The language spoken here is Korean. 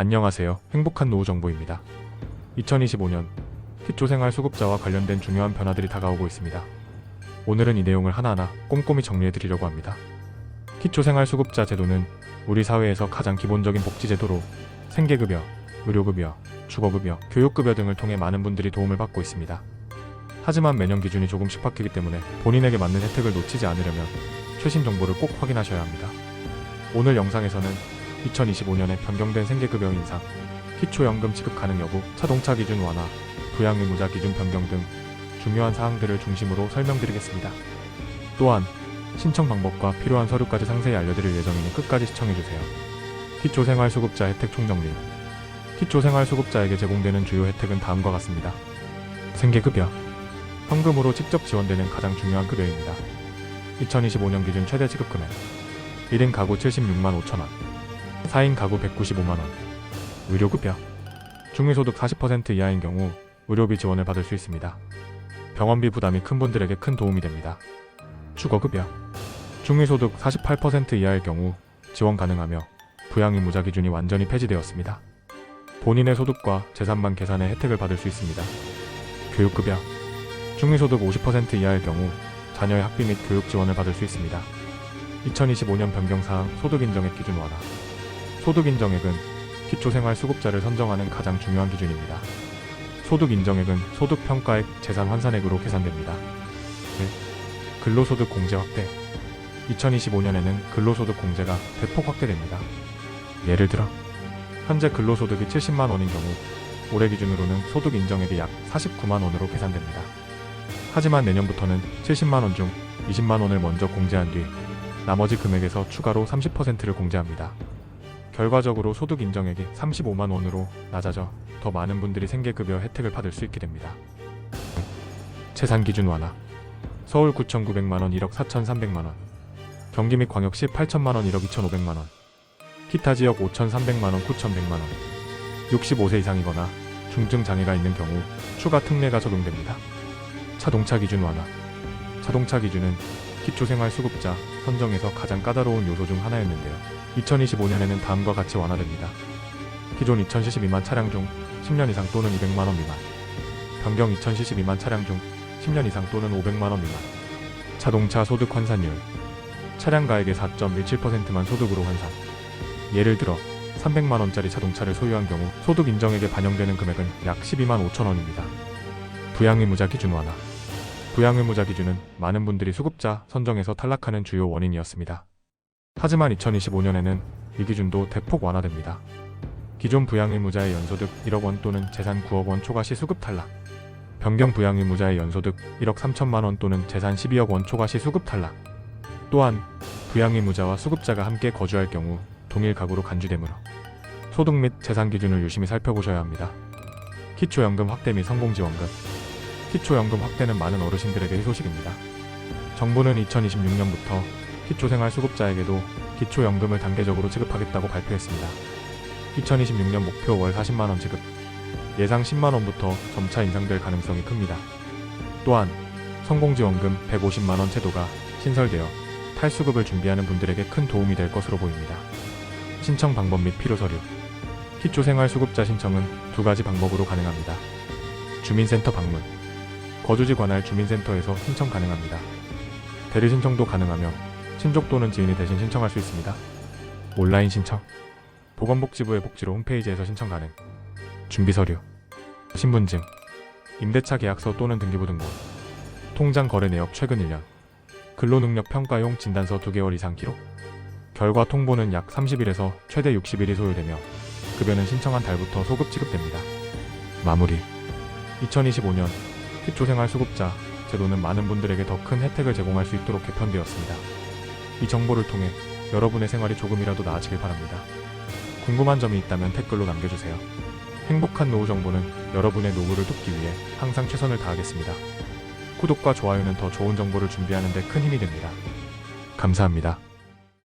안녕하세요. 행복한 노후 정보입니다. 2025년 기초생활 수급자와 관련된 중요한 변화들이 다가오고 있습니다. 오늘은 이 내용을 하나하나 꼼꼼히 정리해 드리려고 합니다. 기초생활 수급자 제도는 우리 사회에서 가장 기본적인 복지 제도로 생계급여, 의료급여, 주거급여, 교육급여 등을 통해 많은 분들이 도움을 받고 있습니다. 하지만 매년 기준이 조금씩 바뀌기 때문에 본인에게 맞는 혜택을 놓치지 않으려면 최신 정보를 꼭 확인하셔야 합니다. 오늘 영상에서는 2025년에 변경된 생계급여 인상, 기초연금 지급 가능 여부, 자동차 기준 완화, 부양의무자 기준 변경 등 중요한 사항들을 중심으로 설명드리겠습니다. 또한 신청 방법과 필요한 서류까지 상세히 알려드릴 예정이니 끝까지 시청해주세요. 기초생활수급자 혜택 총정리 기초생활수급자에게 제공되는 주요 혜택은 다음과 같습니다. 생계급여 현금으로 직접 지원되는 가장 중요한 급여입니다. 2025년 기준 최대 지급금액 1인 가구 76만 5천원 4인 가구 195만원 의료급여 중위소득 40% 이하인 경우 의료비 지원을 받을 수 있습니다. 병원비 부담이 큰 분들에게 큰 도움이 됩니다. 주거급여 중위소득 48% 이하일 경우 지원 가능하며 부양의무자 기준이 완전히 폐지되었습니다. 본인의 소득과 재산만 계산해 혜택을 받을 수 있습니다. 교육급여 중위소득 50% 이하일 경우 자녀의 학비 및 교육 지원을 받을 수 있습니다. 2025년 변경사항 소득인정액 기준 완화 소득인정액은 기초생활수급자를 선정하는 가장 중요한 기준입니다. 소득인정액은 소득평가액 재산 환산액으로 계산됩니다. 1. 근로소득 공제 확대 2025년에는 근로소득 공제가 대폭 확대됩니다. 예를 들어 현재 근로소득이 70만 원인 경우 올해 기준으로는 소득 인정액이 약 49만 원으로 계산됩니다. 하지만 내년부터는 70만 원 중 20만 원을 먼저 공제한 뒤 나머지 금액에서 추가로 30%를 공제합니다. 결과적으로 소득 인정액이 35만 원으로 낮아져 더 많은 분들이 생계급여 혜택을 받을 수 있게 됩니다. 재산 기준 완화. 서울 9,900만 원 1억 4,300만 원. 경기 및 광역시 8천만 원 1억 2,500만 원. 기타 지역 5,300만 원 9,100만 원. 65세 이상이거나 중증 장애가 있는 경우 추가 특례가 적용됩니다. 자동차 기준 완화. 자동차 기준은 기초생활 수급자 선정에서 가장 까다로운 요소 중 하나였는데요. 2025년에는 다음과 같이 완화됩니다. 기존 2000cc 미만 차량 중 10년 이상 또는 200만원 미만 변경 2000cc 미만 차량 중 10년 이상 또는 500만원 미만 자동차 소득 환산율 차량 가액의 4.17%만 소득으로 환산 예를 들어 300만원짜리 자동차를 소유한 경우 소득 인정액에 반영되는 금액은 약 12만 5천원입니다. 부양의무자 기준 완화 부양의무자 기준은 많은 분들이 수급자 선정에서 탈락하는 주요 원인이었습니다. 하지만 2025년에는 이 기준도 대폭 완화됩니다. 기존 부양의무자의 연소득 1억 원 또는 재산 9억 원 초과 시 수급 탈락. 변경 부양의무자의 연소득 1억 3천만 원 또는 재산 12억 원 초과 시 수급 탈락. 또한 부양의무자와 수급자가 함께 거주할 경우 동일 가구로 간주되므로 소득 및 재산 기준을 유심히 살펴보셔야 합니다. 기초연금 확대 및 성공지원금 기초연금 확대는 많은 어르신들에게 희소식입니다. 정부는 2026년부터 기초생활수급자에게도 기초연금을 단계적으로 지급하겠다고 발표했습니다. 2026년 목표 월 40만원 지급, 예상 10만원부터 점차 인상될 가능성이 큽니다. 또한 성공지원금 150만원 제도가 신설되어 탈수급을 준비하는 분들에게 큰 도움이 될 것으로 보입니다. 신청 방법 및 필요 서류 기초생활수급자 신청은 두 가지 방법으로 가능합니다. 주민센터 방문 거주지 관할 주민센터에서 신청 가능합니다. 대리 신청도 가능하며 친족 또는 지인이 대신 신청할 수 있습니다. 온라인 신청 보건복지부의 복지로 홈페이지에서 신청 가능 준비 서류 신분증 임대차 계약서 또는 등기부 등본 통장 거래 내역 최근 1년 근로능력 평가용 진단서 2개월 이상 기록 결과 통보는 약 30일에서 최대 60일이 소요되며 급여는 신청한 달부터 소급 지급됩니다. 마무리 2025년 기초생활 수급자 제도는 많은 분들에게 더 큰 혜택을 제공할 수 있도록 개편되었습니다. 이 정보를 통해 여러분의 생활이 조금이라도 나아지길 바랍니다. 궁금한 점이 있다면 댓글로 남겨주세요. 행복한 노후 정보는 여러분의 노후를 돕기 위해 항상 최선을 다하겠습니다. 구독과 좋아요는 더 좋은 정보를 준비하는 데 큰 힘이 됩니다. 감사합니다.